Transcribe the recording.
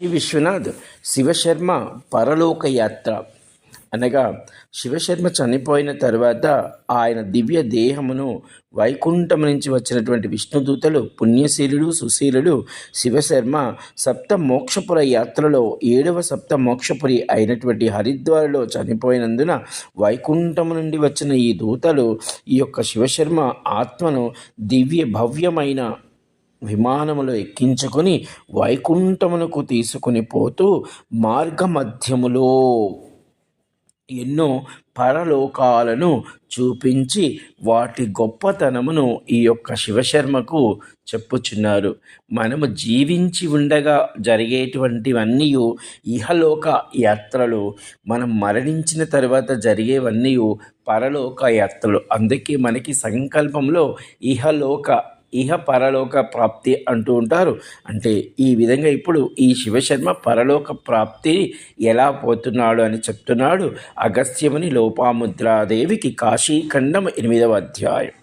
ఈ విశ్వనాథ్ శివశర్మ పరలోకయాత్ర అనగా శివశర్మ చనిపోయిన తర్వాత ఆయన దివ్య దేహమును వైకుంఠం నుంచి వచ్చినటువంటి విష్ణుదూతలు పుణ్యశీలుడు సుశీలుడు శివశర్మ సప్త మోక్షపుర యాత్రలో ఏడవ సప్త మోక్షపురి అయినటువంటి హరిద్వార్లో చనిపోయినందున వైకుంఠం నుండి వచ్చిన ఈ దూతలు ఈ యొక్క శివశర్మ ఆత్మను దివ్య భవ్యమైన విమానములో ఎక్కించుకొని వైకుంఠమునకు తీసుకుని పోతూ మార్గమధ్యములో ఎన్నో పరలోకాలను చూపించి వాటి గొప్పతనమును ఈ యొక్క శివశర్మకు చెప్పుచున్నారు. మనము జీవించి ఉండగా జరిగేటువంటివన్నీ ఇహలోక యాత్రలు మనం మరణించిన తర్వాత జరిగేవన్నీ పరలోక యాత్రలు. అందుకే మనకి సంకల్పంలో ఇహలోక ఇహ పరలోక ప్రాప్తి అంటూ ఉంటారు. అంటే ఈ విధంగా ఇప్పుడు ఈ శివశర్మ పరలోక ప్రాప్తి ఎలా పోతున్నాడు అని చెప్తున్నాడు అగస్త్యముని లోపాముద్రాదేవికి కాశీఖండం ఎనిమిదవ అధ్యాయం.